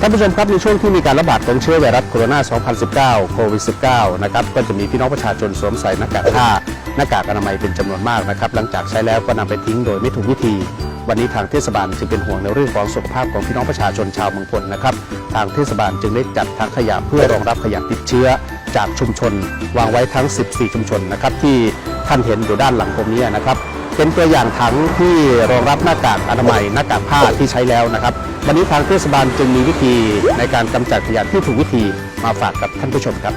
ท่านผู้ชมครับในช่วงที่มีการระบาดของเชื้อไวรัสโคโรนา 2019 โควิด -19 นะครับก็จะมีพี่น้องประชาชนสวมใส่หน้ากากผ้าหน้ากากอนามัยเป็นจำนวนมากนะครับหลังจากใช้แล้วก็นำไปทิ้งโดยไม่ถูกวิธี วันนี้ทางเทศบาลจึงเป็นห่วงในเรื่องของสุขภาพของพี่น้องประชาชนชาวเมืองพลนะครับทางเทศบาลจึงได้จัดทางขยะเพื่อรองรับขยะติดเชื้อ จากชุมชน วางไว้ทั้ง 14 ชุมชนนะครับที่ท่านเห็นอยู่ด้านหลังผมนี้นะครับ เป็นตัวอย่างถังที่รองรับหน้ากากอนามัยหน้ากากผ้าที่ใช้แล้วนะครับ วันนี้ทางเทศบาลจึงมีวิธีในการกำจัดขยะที่ถูกวิธีมาฝากกับท่านผู้ชมครับ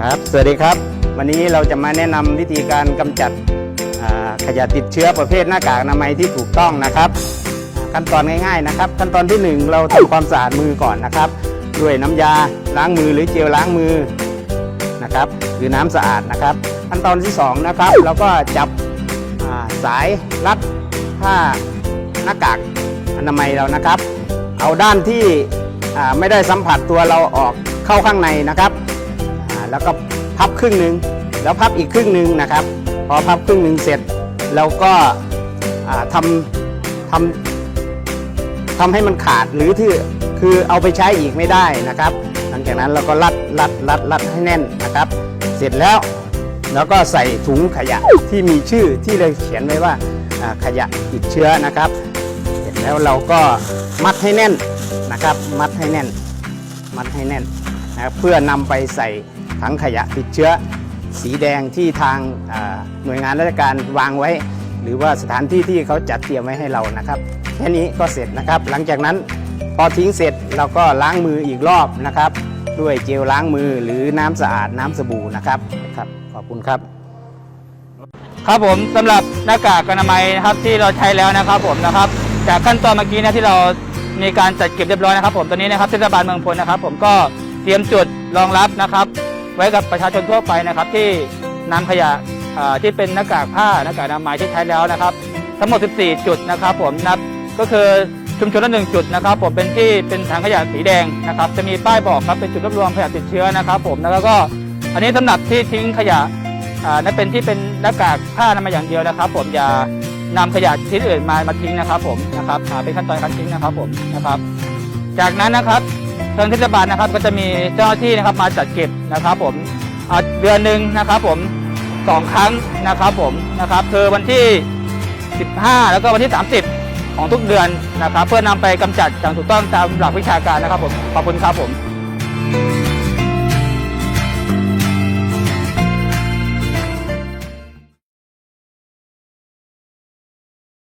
ครับ สวัสดีครับ วันนี้เราจะมาแนะนำวิธีการกำจัดขยะติดเชื้อประเภทหน้ากากอนามัยที่ถูกต้องนะครับ ขั้นตอนง่ายๆนะครับ ขั้นตอนที่หนึ่งเราทำความสะอาดมือก่อนนะครับ ด้วยน้ำยาล้างมือหรือเจลล้างมือนะครับหรือน้ำสะอาดนะครับ ขั้นตอนที่สองนะครับเราก็จับสายรัดผ้าหน้ากากอนามัยเรานะครับ เอาด้านที่ไม่ได้สัมผัสตัวเราออกเข้าข้างในนะครับ แล้วก็ พับครึ่งหนึ่งแล้วพับอีกครึ่งหนึ่งนะครับ พอพับครึ่งหนึ่งเสร็จเราก็อ่าทำทำทำให้มันขาดหรือที่คือเอาไปใช้อีกไม่ได้นะครับ หลังจากนั้นเราก็รัดรัดรัดรัดให้แน่นนะครับ เสร็จแล้วแล้วก็ใส่ถุงขยะที่มีชื่อที่เราเขียนไว้ว่าขยะติดเชื้อนะครับ เสร็จแล้วเราก็มัดให้แน่นนะครับ มัดให้แน่น มัดให้แน่นนะครับเพื่อนำไปใส่ ถังขยะติดเชื้อ สีแดงที่ทางหน่วยงานราชการวางไว้ หรือว่าสถานที่ที่เขาจัดเตรียมไว้ให้เรานะครับแค่นี้ก็เสร็จนะครับ หลังจากนั้นพอทิ้งเสร็จเราก็ล้างมืออีกรอบนะครับ ด้วยเจลล้างมือหรือน้ำสะอาดน้ำสบู่นะครับครับ ขอบคุณครับ ครับผมสำหรับหน้ากากอนามัยนะครับที่เราใช้แล้วนะครับผมนะครับ จากขั้นตอนเมื่อกี้นะที่เรามีการจัดเก็บเรียบร้อยนะครับ ผมตอนนี้นะครับเทศบาลเมืองพลนะครับ ผมก็เตรียมจุดรองรับนะครับ ไว้กับประชาชนทั่วไปนะครับ ที่นำขยะที่เป็นหน้ากากผ้าหน้ากากอนามัยที่ใช้แล้วนะครับ ทั้งหมด 14 จุดนะครับ ผมนับก็คือชุมชนละหนึ่งจุดนะครับผมเป็นที่เป็นถังขยะสีแดงนะครับ จะมีป้ายบอกครับเป็นจุดรวบรวมขยะติดเชื้อนะครับ ผมแล้วก็อันนี้สำหรับที่ทิ้งขยะนั่นเป็นที่เป็นหน้ากากผ้านามัยอย่างเดียวนะครับ ผมอย่านำขยะชิ้นอื่นมามาทิ้งนะครับ ผมนะครับเป็นขั้นตอนการทิ้งนะครับผมนะครับ จากนั้นนะครับ ทางเทศบาลนะครับก็จะมีเจ้าหน้าที่นะครับมาจัดเก็บนะครับผมอ่าเดือนหนึ่งนะครับผมสองครั้งนะครับผมนะครับคือวันที่ 15 แล้วก็วันที่ 30 ของทุกเดือนนะครับ เพื่อนำไปกำจัดอย่างถูกต้องตามหลักวิชาการนะครับผมขอบคุณครับผม